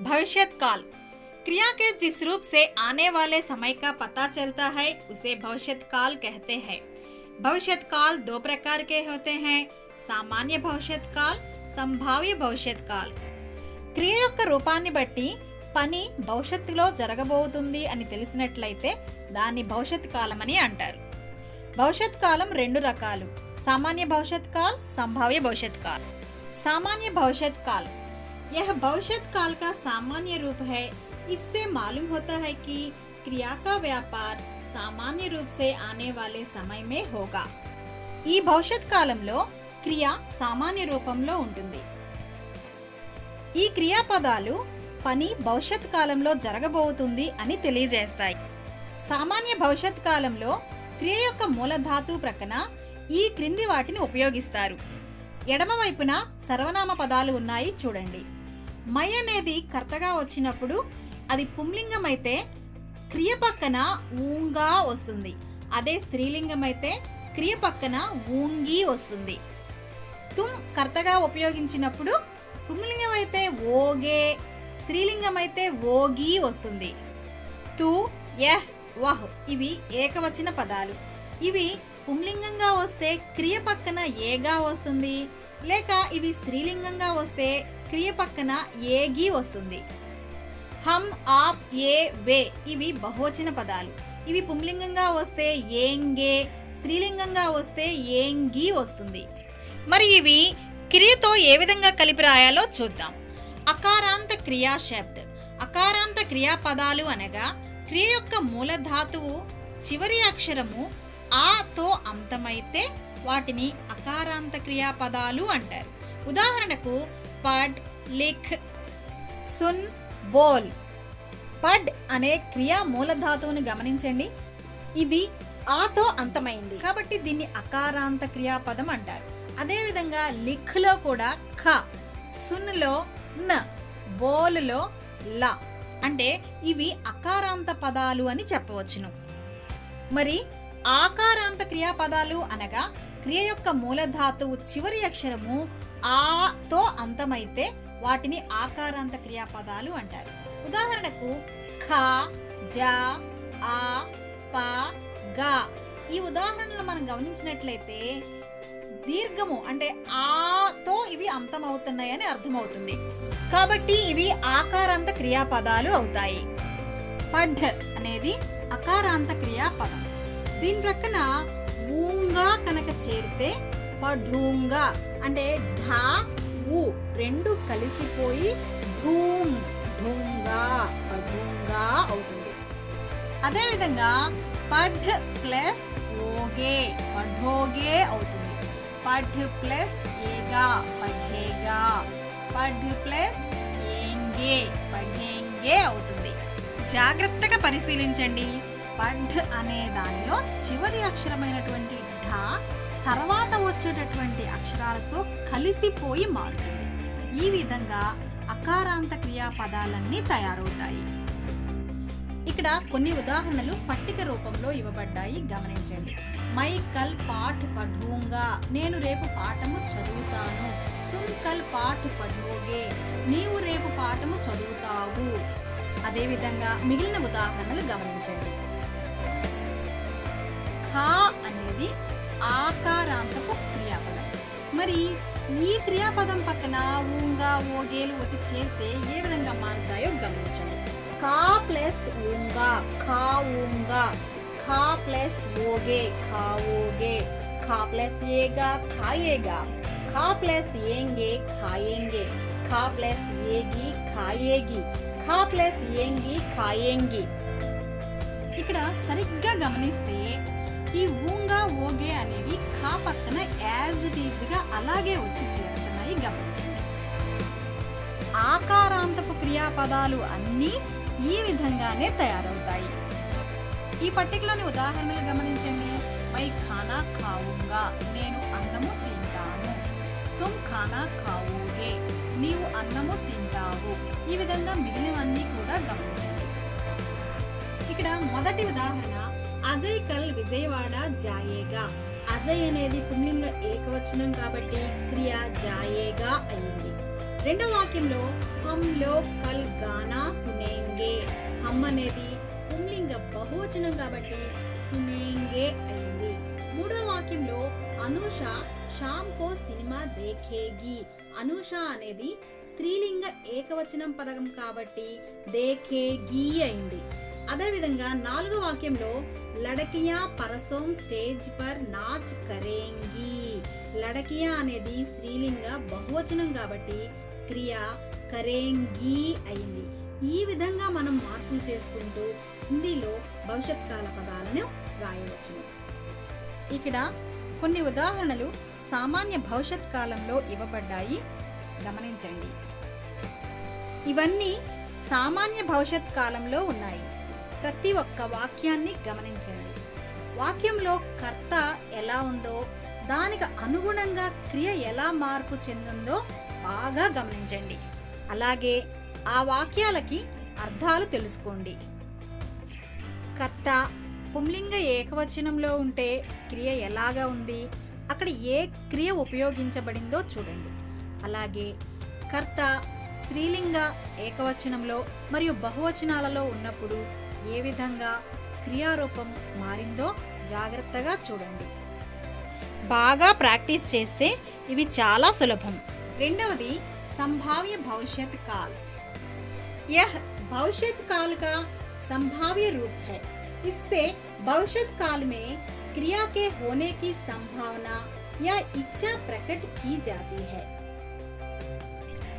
भविष्यत काल क्रिया के जिस रूप से आने वाले समय का पता चलता है उसे भविष्यत काल कहते हैं भविष्यत काल दो प्रकार के होते हैं సామాన్య భవిష్యత్ కాల్ సంభావ్య భవిష్యత్ కాల్ క్రియ యొక్క రూపాన్ని బట్టి పని భవిష్యత్తులో జరగబోతుంది అని తెలిసినట్లయితే దాన్ని భవిష్యత్ కాలం అని అంటారు భవిష్యత్ కాలం రెండు రకాలు सामान्य भविष्यत काल संभाव्य भविष्यत काल सामान्य भविष्यत काल यह भविष्यत काल का सामान्य रूप है इससे मालूम होता है कि क्रिया का व्यापार सामान्य रूप से आने वाले समय में होगा ఈ భవిష్యత్ కాలంలో క్రియ సామాన్య రూపంలో ఉంటుంది ఈ క్రియాపదాలు పని భవిష్యత్ కాలంలో జరగబోతుంది అని తెలియజేస్తాయి సామాన్య భవిష్యత్ కాలంలో క్రియ యొక్క మూలధాతు ప్రక్కన ఈ క్రింది వాటిని ఉపయోగిస్తారు ఎడమ వైపున సర్వనామ పదాలు ఉన్నాయి చూడండి మై అనేది కర్తగా వచ్చినప్పుడు అది పుంలింగం అయితే క్రియ పక్కన ఊంగా వస్తుంది. అదే స్త్రీలింగం అయితే క్రియ పక్కన ఊంగి వస్తుంది. తుమ్ కర్తగా ఉపయోగించినప్పుడు పుంలింగం అయితే ఓగే స్త్రీలింగం అయితే ఓగి వస్తుంది. తు యహ్ వహ్ ఇవి ఏకవచన పదాలు. ఇవి పుంలింగంగా వస్తే క్రియ పక్కన ఏగా వస్తుంది. లేక ఇవి స్త్రీలింగంగా వస్తే క్రియ పక్కన ఏగి వస్తుంది. హమ్ ఆప్ ఏ వే ఇవి బహువచన పదాలు. ఇవి పుంలింగంగా వస్తే ఏంగే స్త్రీలింగంగా వస్తే ఏంగి వస్తుంది. మరి ఇవి క్రియతో ఏ విధంగా కలిపి రాయాలో చూద్దాం. అకారాంత క్రియా శబ్ద్ అకారాంత క్రియాపదాలు అనగా క్రియ యొక్క మూలధాతువు చివరి అక్షరము ఆతో అంతమైతే వాటిని అకారాంత క్రియాపదాలు అంటారు. ఉదాహరణకు పడ్ లిఖ్ సున్ బోల్. పడ్ అనే క్రియా మూలధాతువును గమనించండి. ఇది ఆతో అంతమైంది. కాబట్టి దీన్ని అకారాంత క్రియాపదం అంటారు. అదేవిధంగా లిఖ్లో కూడా ఖ సున్లో న బోలులో ల. అంటే ఇవి అకారాంత పదాలు అని చెప్పవచ్చును. మరి ఆకారాంత క్రియాపదాలు అనగా క్రియ యొక్క మూలధాతువు చివరి అక్షరము ఆతో అంతమైతే వాటిని ఆకారాంత క్రియాపదాలు అంటారు. ఉదాహరణకు ఖ జ ఆ ప గ. ఈ ఉదాహరణలు మనం గమనించినట్లయితే దీర్ఘము అంటే ఆతో ఇవి అంతమవుతున్నాయని అర్థమవుతుంది. కాబట్టి ఇవి ఆకారాంత క్రియాపదాలు అవుతాయి. పడ్ అనేది అకారాంత క్రియాపదం. దీని ప్రక్కన ఊంగా కనుక చేరితే పఢూంగా అంటే ఢా ఊ రెండు కలిసిపోయి ఢూమ్ ఢూంగా పఢూంగా అవుతుంది. అదేవిధంగా పఢ్ ప్లస్ ఓగే పఢోగే అవుతుంది. పఢ్ ప్లస్ ఏగా పఢేగా. పఢ్ ప్లస్ ఏంగే పఢేంగే అవుతుంది. జాగ్రత్తగా పరిశీలించండి. పఢ్ అనే దానిలో చివరి అక్షరమైనటువంటి ఢ తర్వాత వచ్చేటటువంటి అక్షరాలతో కలిసిపోయి మారుతుంది. ఈ విధంగా అకారాంత క్రియాపదాలన్నీ తయారవుతాయి. ఇక్కడ కొన్ని ఉదాహరణలు పట్టిక రూపంలో ఇవ్వబడ్డాయి. గమనించండి. మై కల్ పాఠ్ పఢూంగా నేను రేపు పాఠము చదువుతాను. తుమ్ కల్ పాఠ్ పఢోగే నీవు రేపు పాఠము చదువుతావు. అదేవిధంగా మిగిలిన ఉదాహరణలు గమనించండి. ఖా అనేది ఆకారాంతపు క్రియాపదం. మరి ఈ క్రియాపదం పక్కన ఊంగా ఓగేలు వచ్చి చేరితే ఏ విధంగా మారుతాయో గమనించండి. కా ప్లస్ ఊంగా ఖా ఊంగా ఖా ప్లస్ ఓగే ఖా ఓగే ఖా ప్లస్ ఏగా ఖాయేగా ఖా ప్లస్ ఏంగే ఖాయేంగే ఖా ప్లస్ ఏగి ఖాయేగి ఖా ప్లస్ ఏంగి ఖాయేంగి ఇక్కడ సరిగ్గా గమనిస్తే ఈ ఊంగా ఓగే అనేవి ఖా పక్కన యాజ్ ఇట్ ఈజ్గా అలాగే వచ్చి చేరుతున్నాయి. గమనించండి. ఆకారాంతపు క్రియాపదాలు అన్నీ ఈ విధంగానే తయారవుతాయి. ఈ పట్టికలోని ఉదాహరణలు గమనించండి. మై ఖానా ఖావుంగా నేను అన్నము తింటాను. తుమ్ ఖానా ఖావుగే నీవు అన్నము తింటావు. ఈ విధంగా మిగిలినవన్నీ కూడా గమనించండి. ఇక్కడ మొదటి ఉదాహరణ అజయ్ కల్ విజయవాడ జాయేగా. అజయ్ అనేది పుంలింగ ఏకవచనం కాబట్టి క్రియ జాయేగా అయింది. రెండవ వాక్యంలో హమ్లో కల్ గానా సునేంగే. హమ్ అనేది పుంలింగ బహువచనం కాబట్టి సునేంగే అయింది. మూడో వాక్యంలో అనూష షామ్ కో సినిమా దేఖేగి. అనూష అనేది స్త్రీలింగ ఏకవచనం పదకం కాబట్టి దేఖేగి అయింది. అదేవిధంగా నాలుగో వాక్యంలో లడకియా పరసోం స్టేజ్ పర్ నాచ్ కరేంగి. లడకియా అనేది స్త్రీలింగ బహువచనం కాబట్టి క్రియ కరేంగి అయింది. ఈ విధంగా మనం మార్పులు చేసుకుంటూ హిందీలో భవిష్యత్ కాల పదాలను రాయవచ్చును. ఇక్కడ కొన్ని ఉదాహరణలు సామాన్య భవిష్యత్ కాలంలో ఇవ్వబడ్డాయి. గమనించండి. ఇవన్నీ సామాన్య భవిష్యత్ కాలంలో ఉన్నాయి. ప్రతి ఒక్క వాక్యాన్ని గమనించండి. వాక్యంలో కర్త ఎలా ఉందో దానికి అనుగుణంగా క్రియ ఎలా మార్పు చెందిందో బాగా గమనించండి. అలాగే ఆ వాక్యాలకి అర్థాలు తెలుసుకోండి. కర్త పుంలింగ ఏకవచనంలో ఉంటే క్రియ ఎలాగా ఉంది? అక్కడ ఏ క్రియ ఉపయోగించబడిందో చూడండి. అలాగే కర్త స్త్రీలింగ ఏకవచనంలో మరియు బహువచనాలలో ఉన్నప్పుడు ఏ విధంగా క్రియారూపం మారిందో జాగ్రత్తగా చూడండి బాగా ప్రాక్టీస్ చేస్తే ఇవి చాలా సులభం రెండవది సంభావ్య భవిష్యత్ కాల్ यह भविष्यत काल का संभाव्य रूप है इससे भविष्यत काल में क्रिया के होने की संभावना या इच्छा प्रकट की जाती है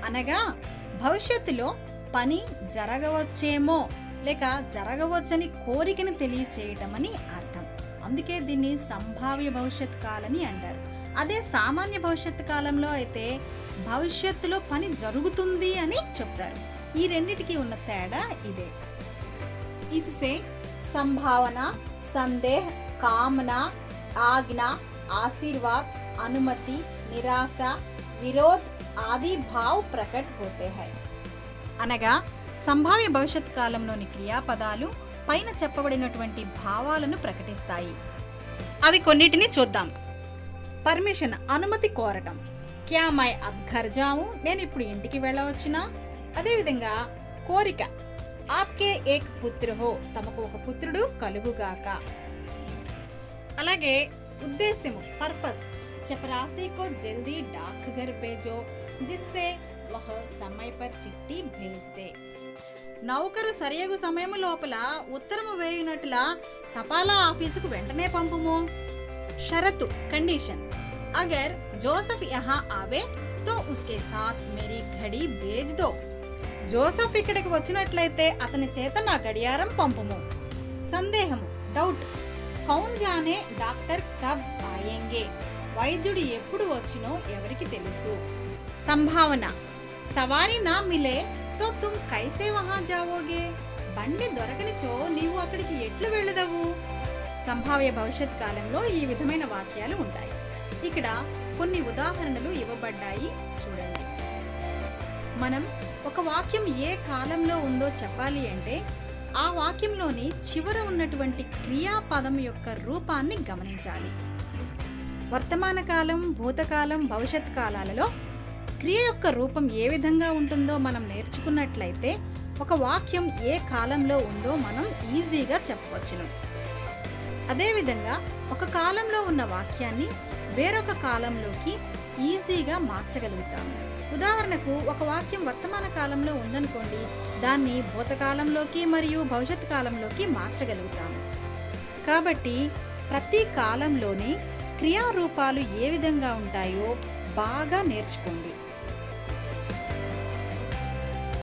అనగా భవిష్యత్తులో పని జరగవచ్చేమో లేక జరగవచ్చని కోరికను తెలియచేయటమని అర్థం. అందుకే దీన్ని సంభావ్య భవిష్యత్ కాలని అంటారు. అదే సామాన్య భవిష్యత్ కాలంలో అయితే భవిష్యత్తులో పని జరుగుతుంది అని చెప్తారు. ఈ రెండిటికి ఉన్న తేడా ఇదే. ఇసే సంభావన సందేహ్ కామన ఆజ్ఞ ఆశీర్వాద్ అనుమతి నిరాశ విరోధ్ ఆది భావ్ ప్రకట్ హోతే హై. అనగా సంభావ్య భవిష్యత్ కాలంలోని క్రియాపదాలు పైన చెప్పబడినటువంటి భావాలను ప్రకటిస్తాయి. అవి కొన్నిటిని చూద్దాం. పర్మిషన్ అనుమతి కోరటం. క్యా మై అబ్ ఘర్ జాము నేను ఇప్పుడు ఇంటికి వెళ్ళవచ్చునా? అదేవిధంగా కోరిక. ఆప్కే ఏక్ పుత్ర హో. తమకు ఒక పుత్రుడు కలుగుగాక. అలాగే ఉద్దేశ్యము పర్పస్. చపరాసి కో జల్దీ డాక్ ఘర్ భేజో జిస్సే వహ సమయ పర్ చిట్టి భేజ్ దే. నౌకరు సరియగు సమయము లోపల ఉత్తరము వేయునట్ల తపాలా ఆఫీసుకు వెంటనే పంపుము. షరతు కండిషన్. అగర్ జోసఫ్ యహా ఆవే తో ఉస్కే సాత్ మేరీ ఘడి భేజ్ దో. జోసఫ్ ఇక్కడికి వచ్చినట్లయితే అతని చేత నా గడియారం పంపుము. సందేహము డౌట్. కౌన్ జానే డాక్టర్ కబ్ ఆయంగే. వైద్యుడు ఎప్పుడు వచ్చినో ఎవరికి తెలుసు. సంభావన సవారీ నా మిలే తో తుమ్ కైసే వహా జావోగే బండి దొరకనిచో నీవు అక్కడికి ఎట్లు వెళ్ళదవు? సంభావ్య భవిష్యత్ కాలంలో ఈ విధమైన వాక్యాలు ఉంటాయి. ఇక్కడ కొన్ని ఉదాహరణలు ఇవ్వబడ్డాయి. చూడండి. మనం ఒక వాక్యం ఏ కాలంలో ఉందో చెప్పాలి అంటే ఆ వాక్యంలోని చివర ఉన్నటువంటి క్రియాపదం యొక్క రూపాన్ని గమనించాలి. వర్తమాన కాలం భూతకాలం భవిష్యత్ కాలాలలో క్రియ యొక్క రూపం ఏ విధంగా ఉంటుందో మనం నేర్చుకున్నట్లయితే ఒక వాక్యం ఏ కాలంలో ఉందో మనం ఈజీగా చెప్పవచ్చును. అదేవిధంగా ఒక కాలంలో ఉన్న వాక్యాన్ని వేరొక కాలంలోకి ఈజీగా మార్చగలుగుతాము ఉదాహరణకు ఒక వాక్యం వర్తమాన కాలంలో ఉందనుకోండి దాన్ని భూతకాలంలోకి మరియు భవిష్యత్ కాలంలోకి మార్చగలుగుతాము కాబట్టి ప్రతి కాలంలోని క్రియారూపాలు ఏ విధంగా ఉంటాయో బాగా నేర్చుకోండి.